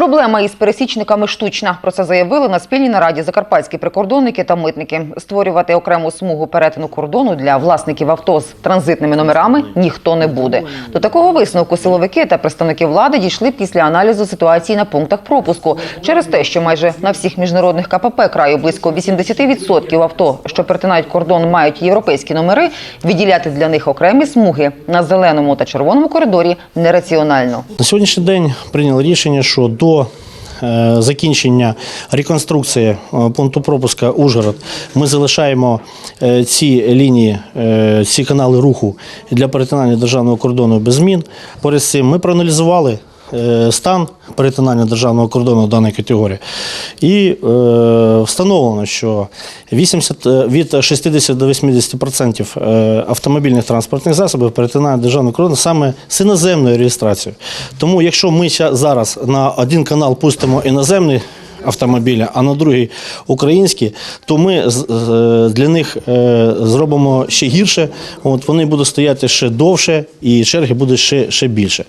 Проблема із пересічниками штучна. Про це заявили на спільній нараді закарпатські прикордонники та митники. Створювати окрему смугу перетину кордону для власників авто з транзитними номерами ніхто не буде. До такого висновку силовики та представники влади дійшли після аналізу ситуації на пунктах пропуску через те, що майже на всіх міжнародних КПП краю близько 80% авто, що перетинають кордон, мають європейські номери. Відділяти для них окремі смуги на зеленому та червоному коридорі нераціонально. На сьогоднішній день прийняли рішення, що до е, закінчення реконструкції е, пункту пропуска Ужгород ми залишаємо е, ці лінії, ці канали руху для перетинання державного кордону без змін. Поряд з цим ми проаналізували. Е, Стан перетинання державного кордону даної категорії, і е, встановлено, що 80, е, від 60 до 80% е, автомобільних транспортних засобів перетинають державний кордон саме з іноземною реєстрацією. Тому, якщо ми зараз на один канал пустимо іноземний автомобілі, а на другий українські, то ми для них зробимо ще гірше. От вони будуть стояти ще довше, і черги будуть ще, ще більше.